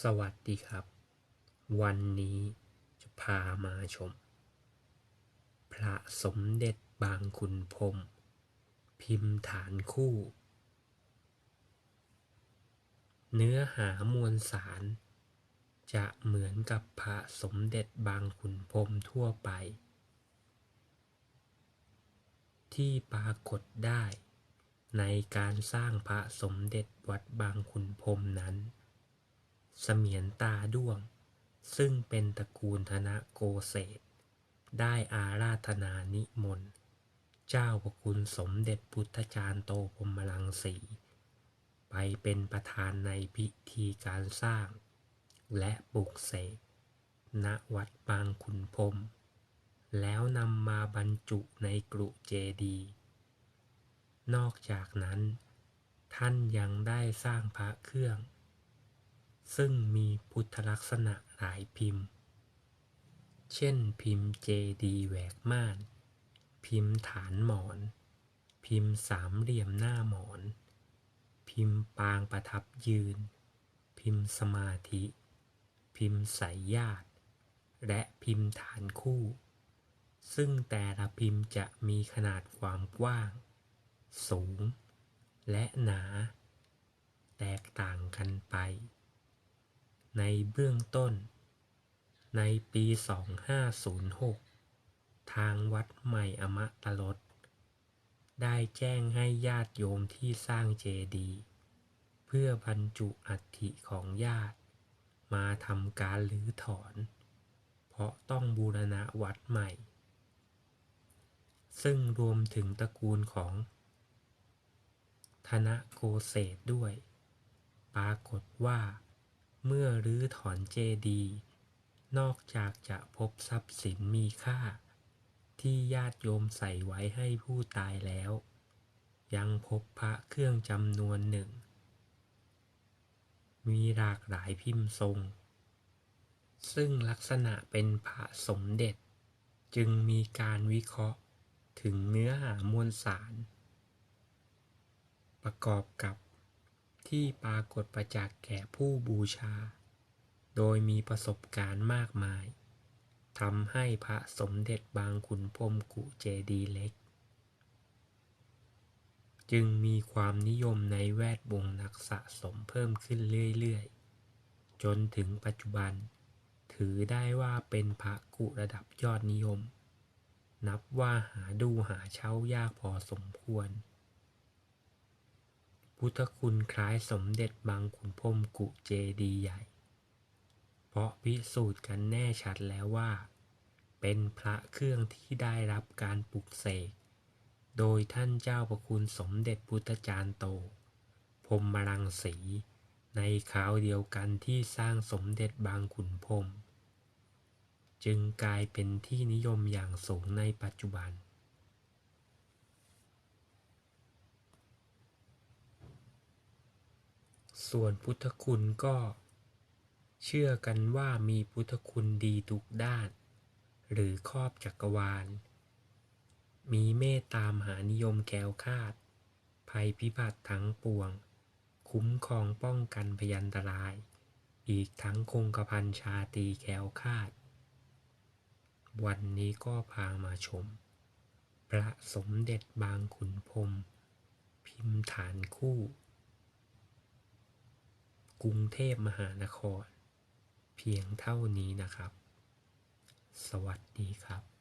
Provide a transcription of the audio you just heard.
สวัสดีครับ วันนี้จะพามาชม พระสมเด็จบางขุนพรมพิมพ์ฐานคู่ เนื้อหามวลสาร จะเหมือนกับพระสมเด็จบางขุนพรมทั่วไป ที่ปรากฏได้ ในการสร้างพระสมเด็จวัดบางขุนพรมนั้น เสมียนตาด้วง ซึ่งเป็นตระกูลธนโกเศษได้อาราธนานิมนต์เจ้าประคุณสมเด็จพุทธจารย์โตพมลังสี ไปเป็นประธานในพิธีการสร้าง และปลุกเสกณวัดบางขุนพรมแล้วนำมาบรรจุในกรุเจดี นอกจากนั้น ท่านยังได้สร้างพระเครื่อง ซึ่งมีพุทธลักษณะหลายพิมพ์ เช่นพิมพ์เจดีแหวกม่าน พิมพ์ฐานหมอน พิมพ์สามเหลี่ยมหน้าหมอน พิมพ์ปางประทับยืน พิมพ์สมาธิ พิมพ์สายญาติ และพิมพ์ฐานคู่ ซึ่งแต่ละพิมพ์จะมีขนาดความกว้าง สูง และหนา แตกต่างกันไป ในเบื้องต้น ในปี 2506 ทางวัดใหม่อมตะลดได้แจ้งให้ญาติโยมที่สร้างเจดีย์เพื่อบรรจุอัฐิของญาติ มาทำการรื้อถอน เพราะต้องบูรณะวัดใหม่ ซึ่งรวมถึงตระกูลของ ธนโกเศษด้วย ปรากฏว่า เมื่อรื้อถอนเจดีย์นอกจากจะพบทรัพย์สินมีค่า ที่ญาติโยมใส่ไว้ให้ผู้ตายแล้ว ยังพบพระเครื่องจำนวนหนึ่ง มีหลากหลายพิมพ์ทรง ซึ่งลักษณะเป็นพระสมเด็จ จึงมีการวิเคราะห์ถึงเนื้อหามวลสาร ประกอบกับ ที่ปรากฏประจักษ์แก่ผู้บูชา โดยมีประสบการณ์มากมายทำให้พระสมเด็จบางขุนพรมกุเจดีเล็ก จึงมีความนิยมในแวดวงนักสะสมเพิ่มขึ้นเรื่อยๆ จนถึงปัจจุบัน ถือได้ว่าเป็นพระกุระดับยอดนิยม นับว่าหาดูหาเช่ายากพอสมควร พุทธคุณคล้ายสมเด็จบางขุนพรมกุเจดีใหญ่ เพราะพิสูจน์กันแน่ชัดแล้วว่า เป็นพระเครื่องที่ได้รับการปลุกเสก โดยท่านเจ้าประคุณสมเด็จพุทธจารย์โต พรหมรังสี ในคราวเดียวกันที่สร้างสมเด็จบางขุนพรมจึงกลายเป็นที่นิยมอย่างสูงในปัจจุบัน ส่วนพุทธคุณก็เชื่อกันว่ามีพุทธคุณดีทุกด้าน หรือครอบจักรวาล มีเมตตามหานิยมแก้วคาด ภัยพิบัติทั้งปวง คุ้มครองป้องกันพยันตราย อีกทั้งคงกระพันชาตีแก้วคาด วันนี้ก็พามาชม พระสมเด็จบางขุนพรมพิมพ์ฐานคู่ กรุงเทพมหานคร เพียงเท่านี้นะครับ สวัสดีครับ